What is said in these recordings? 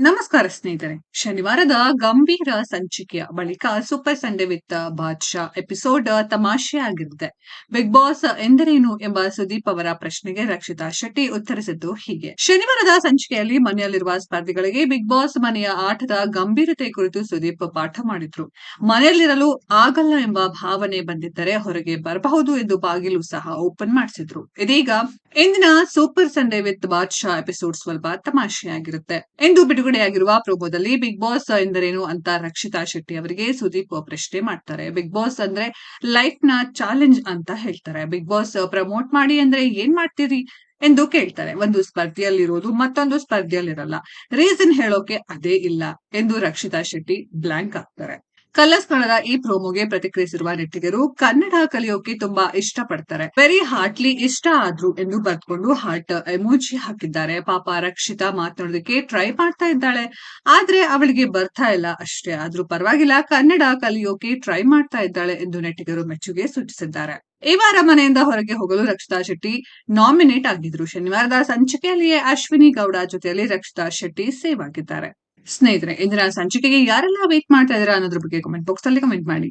ನಮಸ್ಕಾರ ಸ್ನೇಹಿತರೆ. ಶನಿವಾರದ ಗಂಭೀರ ಸಂಚಿಕೆಯ ಬಳಿಕ super Sunday with Badshah episode ತಮಾಷೆ ಆಗಿರುತ್ತೆ. ಬಿಗ್ ಬಾಸ್ ಎಂದರೇನು ಎಂಬ ಸುದೀಪ್ ಅವರ ಪ್ರಶ್ನೆಗೆ ರಕ್ಷಿತಾ ಶೆಟ್ಟಿ ಉತ್ತರಿಸಿದ್ದು ಹೀಗೆ. ಶನಿವಾರದ ಸಂಚಿಕೆಯಲ್ಲಿ ಮನೆಯಲ್ಲಿರುವ ಸ್ಪರ್ಧಿಗಳಿಗೆ ಬಿಗ್ ಬಾಸ್ ಮನೆಯ ಆಟದ ಗಂಭೀರತೆ ಕುರಿತು ಸುದೀಪ್ ಪಾಠ ಮಾಡಿದ್ರು. ಮನೆಯಲ್ಲಿರಲು ಆಗಲ್ಲ ಎಂಬ ಭಾವನೆ ಬಂದಿದ್ದರೆ ಹೊರಗೆ ಬರಬಹುದು ಎಂದು ಬಾಗಿಲು ಸಹ ಓಪನ್ ಮಾಡಿಸಿದ್ರು. ಇದೀಗ ಇಂದಿನ super Sunday with Badshah episode ಸ್ವಲ್ಪ ತಮಾಷೆಯಾಗಿರುತ್ತೆ. ಎಂದು ಬಿಡುಗಡೆಯಾಗಿರುವ ಪ್ರೋಮೋದಲ್ಲಿ ಬಿಗ್ ಬಾಸ್ ಎಂದರೇನು ಅಂತ ರಕ್ಷಿತಾ ಶೆಟ್ಟಿ ಅವರಿಗೆ ಸುದೀಪ್ ಪ್ರಶ್ನೆ ಮಾಡ್ತಾರೆ. ಬಿಗ್ ಬಾಸ್ ಅಂದ್ರೆ ಲೈಫ್ನ ಚಾಲೆಂಜ್ ಅಂತ ಹೇಳ್ತಾರೆ. ಬಿಗ್ ಬಾಸ್ ಪ್ರಮೋಟ್ ಮಾಡಿ ಅಂದ್ರೆ ಏನ್ ಮಾಡ್ತೀರಿ ಎಂದು ಕೇಳ್ತಾರೆ. ಒಂದು ಸ್ಪರ್ಧೆಯಲ್ಲಿರೋದು ಮತ್ತೊಂದು ಸ್ಪರ್ಧೆಯಲ್ಲಿರಲ್ಲ. ರೀಸನ್ ಹೇಳೋಕೆ ಅದೇ ಇಲ್ಲ ಎಂದು ರಕ್ಷಿತಾ ಶೆಟ್ಟಿ ಬ್ಲಾಂಕ್ ಆಗ್ತಾರೆ. ಕಲ್ಲಸ್ಕಣದ ಈ ಪ್ರೋಮೋಗೆ ಪ್ರತಿಕ್ರಿಯಿಸಿರುವ ನೆಟ್ಟಿಗರು ಕನ್ನಡ ಕಲಿಯೋಕೆ ತುಂಬಾ ಇಷ್ಟಪಡ್ತಾರೆ. ವೆರಿ ಹಾರ್ಟ್ಲಿ ಇಷ್ಟ ಆದ್ರು ಎಂದು ಬರ್ಕೊಂಡು ಹಾರ್ಟ್ ಎಮೋಜಿ ಹಾಕಿದ್ದಾರೆ. ಪಾಪ ರಕ್ಷಿತಾ ಮಾತನಾಡೋದಕ್ಕೆ ಟ್ರೈ ಮಾಡ್ತಾ ಇದ್ದಾಳೆ. ಆದ್ರೆ ಅವಳಿಗೆ ಬರ್ತಾ ಇಲ್ಲ ಅಷ್ಟೇ. ಆದ್ರೂ ಪರವಾಗಿಲ್ಲ, ಕನ್ನಡ ಕಲಿಯೋಕೆ ಟ್ರೈ ಮಾಡ್ತಾ ಇದ್ದಾಳೆ ಎಂದು ನೆಟ್ಟಿಗರು ಮೆಚ್ಚುಗೆ ಸೂಚಿಸಿದ್ದಾರೆ. ಈ ವಾರ ಮನೆಯಿಂದ ಹೊರಗೆ ಹೋಗಲು ರಕ್ಷಿತಾ ಶೆಟ್ಟಿ ನಾಮಿನೇಟ್ ಆಗಿದ್ರು. ಶನಿವಾರದ ಸಂಚಿಕೆಯಲ್ಲಿಯೇ ಅಶ್ವಿನಿ ಗೌಡ ಜೊತೆಯಲ್ಲಿ ರಕ್ಷಿತಾ ಶೆಟ್ಟಿ ಸೇವ್ ಆಗಿದ್ದಾರೆ. ಸ್ನೇಹಿತರೆ ಇಂದಿನ ಸಂಚಿಕೆಗೆ ಯಾರೆಲ್ಲ ವೇಟ್ ಮಾಡ್ತಾ ಇದ್ದೀರಾ ಅನ್ನೋದ್ರ ಬಗ್ಗೆ ಕಮೆಂಟ್ ಬಾಕ್ಸ್ ಅಲ್ಲಿ ಕಮೆಂಟ್ ಮಾಡಿ.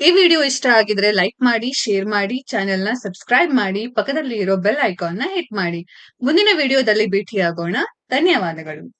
ಈ ವಿಡಿಯೋ ಇಷ್ಟ ಆಗಿದ್ರೆ ಲೈಕ್ ಮಾಡಿ ಶೇರ್ ಮಾಡಿ ಚಾನೆಲ್ನ ಸಬ್ಸ್ಕ್ರೈಬ್ ಮಾಡಿ ಪಕ್ಕದಲ್ಲಿ ಇರೋ ಬೆಲ್ ಐಕಾನ್ನ ಹಿಟ್ ಮಾಡಿ. ಮುಂದಿನ ವಿಡಿಯೋದಲ್ಲಿ ಭೇಟಿಯಾಗೋಣ. ಧನ್ಯವಾದಗಳು.